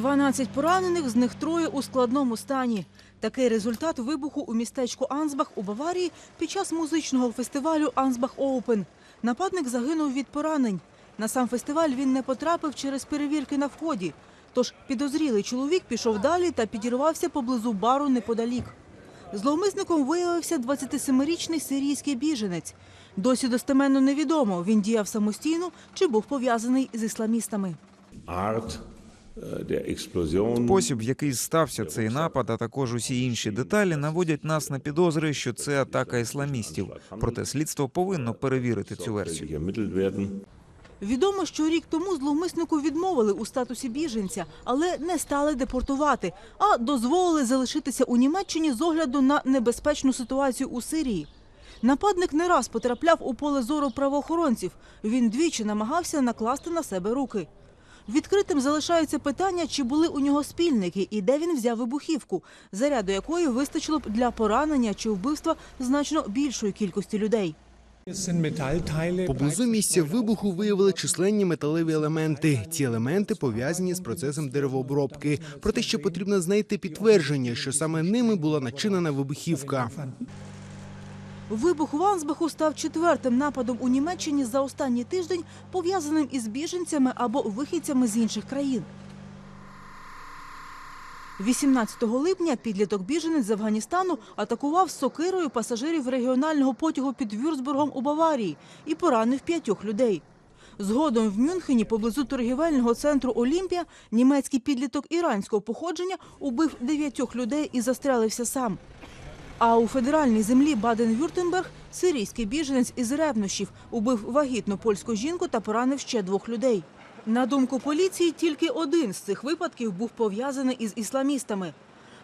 12 поранених, з них троє у складному стані. Такий результат вибуху у містечку Ансбах у Баварії під час музичного фестивалю Ансбах Оупен. Нападник загинув від поранень. На сам фестиваль він не потрапив через перевірки на вході. Тож підозрілий чоловік пішов далі та підірвався поблизу бару неподалік. Зловмисником виявився 27-річний сирійський біженець. Досі достеменно невідомо, він діяв самостійно чи був пов'язаний з ісламістами. Спосіб, в який стався цей напад, а також усі інші деталі наводять нас на підозри, що це атака ісламістів. Проте слідство повинно перевірити цю версію. Відомо, що рік тому зловмиснику відмовили у статусі біженця, але не стали депортувати, а дозволили залишитися у Німеччині з огляду на небезпечну ситуацію у Сирії. Нападник не раз потрапляв у поле зору правоохоронців. Він двічі намагався накласти на себе руки. Відкритим залишається питання, чи були у нього спільники і де він взяв вибухівку, заряду якої вистачило б для поранення чи вбивства значно більшої кількості людей. Поблизу місця вибуху виявили численні металеві елементи. Ці елементи пов'язані з процесом деревообробки. Проте ще потрібно знайти підтвердження, що саме ними була начинена вибухівка. Вибух в Ансбаху став четвертим нападом у Німеччині за останній тиждень, пов'язаним із біженцями або вихідцями з інших країн. 18 липня підліток біженець з Афганістану атакував сокирою пасажирів регіонального потягу під Вюрцбургом у Баварії і поранив п'ятьох людей. Згодом в Мюнхені поблизу торгівельного центру Олімпія німецький підліток іранського походження убив дев'ятьох людей і застрелився сам. А у федеральній землі Баден-Вюртемберг сирійський біженець із ревнощів убив вагітну польську жінку та поранив ще двох людей. На думку поліції, тільки один з цих випадків був пов'язаний із ісламістами.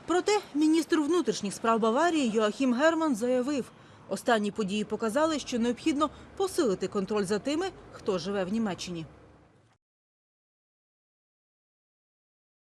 Проте міністр внутрішніх справ Баварії Йоахім Герман заявив, останні події показали, що необхідно посилити контроль за тими, хто живе в Німеччині.